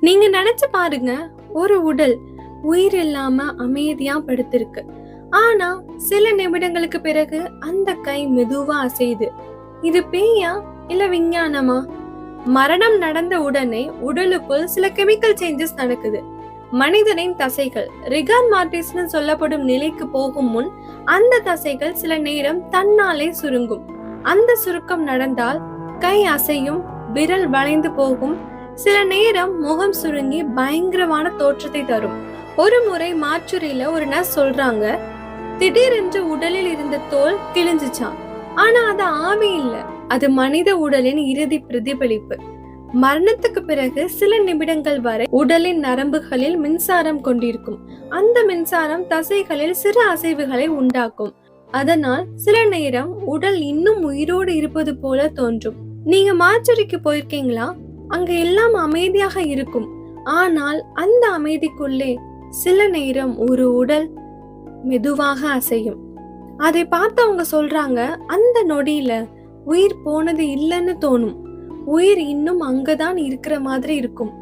நீங்க நினைச்சு பாருங்க ஒரு உடல் உயிர் இல்லாம அமைதியா படுத்திருக்கு. ஆனா சில நிமிடங்களுக்கு பிறகு அந்த கை மெதுவா அசையுது. இது பேயா இல்ல விஞ்ஞானமா? மரணம் நடந்த உடனே உடலுக்குள் சில கெமிக்கல் சேஞ்சஸ் நடக்குது. மனிதனின் தசைகள் ரிகார் மார்டிஸ்னு சொல்லப்படும் நிலைக்கு போகும் முன் அந்த தசைகள் சில நேரம் தன்னாலே சுருங்கும். அந்த சுருக்கம் நடந்தால் கை அசையும் விரல் வளைந்து போகும். சில நேரம் முகம் சுருங்கி பயங்கரமான தோற்றத்தை தரும். ஒரு முறை மாற்றுரையில ஒரு நர்ஸ் சொல்றாங்க திடீரென்று உடலில் இருந்த தோல் கிழிஞ்சுச்சாம். ஆனா அது ஆவி இல்ல. அது மனித உடலின் இறுதி பிரதிபலிப்பு. மரணத்துக்கு பிறகு சில நிமிடங்கள் வரை உடலின் நரம்புகளில் மின்சாரம் கொண்டிருக்கும். அந்த மின்சாரம் தசைகளில் சிறு அசைவுகளை உண்டாக்கும். அதனால் சில நேரம் உடல் இன்னும் உயிரோடு இருப்பது போல தோன்றும். நீங்க மாச்சுரிக்கு போயிருக்கீங்களா? அங்கு எல்லாம் அமைதியாக இருக்கும். ஆனால் அந்த அமைதிக்குள்ளே சில நேரம் ஒரு உடல் மெதுவாக அசையும். அதை பார்த்து அவங்க சொல்றாங்க அந்த நொடியில உயிர் போனது இல்லைன்னு தோணும். உயிர் இன்னும் அங்கதான் இருக்கிற மாதிரி இருக்கும்.